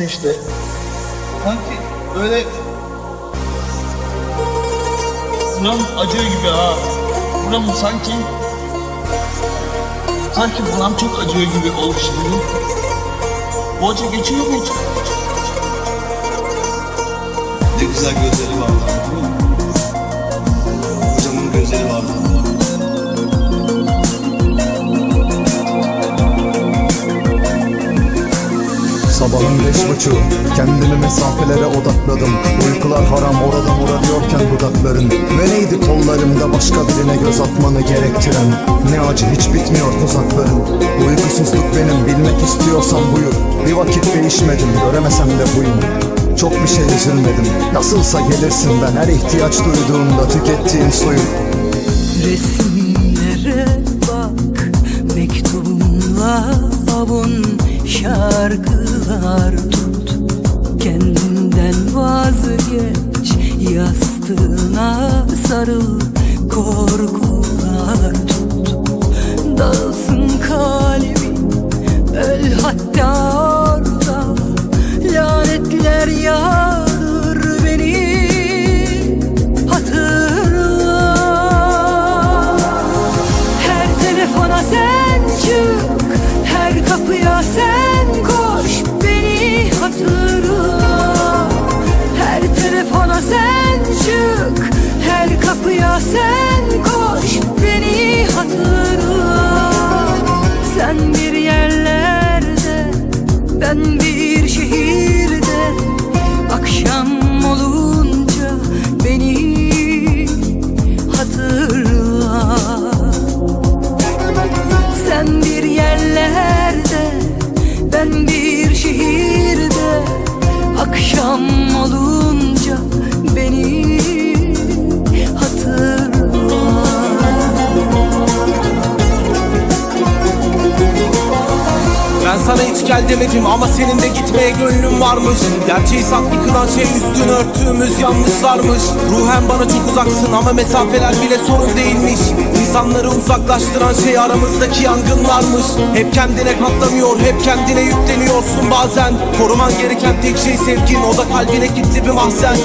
ateşle. Sanki böyle buram acıyor gibi ha. Buram sanki sanki buram çok acıyor gibi oldu şimdi. Acı geçiyor mu hiç? Ne güzel gözleri ama değil mi? Sabahın beş buçuğu Kendimi mesafelere odakladım. Uykular haram oradan oralıyorken dudakların. Ve neydi kollarımda başka birine göz atmanı gerektiren? Ne acı hiç bitmiyor tuzakların. Uykusuzluk benim bilmek istiyorsan buyur. Bir vakit değişmedim göremesem de buyum Çok bir şey üzülmedim. Nasılsa gelirsin ben her ihtiyaç duyduğumda tükettiğin suyum Resimlere Şarkılar tut. Kendinden vazgeç Yastığına sarıl Korkular tut sen koş Beni hatırla. Sen bir yerlerde Ben bir sana hiç gel demedim ama senin de gitmeye gönlün varmış. Gerçeği saklı kılan şey üstünü örttüğümüz yanlışlarmış. Ruhen bana çok uzaksın ama mesafeler bile sorun değilmiş. İnsanları uzaklaştıran şey aramızdaki yangınlarmış. Hep kendine katlanıyor, hep kendine yükleniyorsun bazen. Koruman gereken tek şey sevgin, o da kalbine kilitli bir mahzen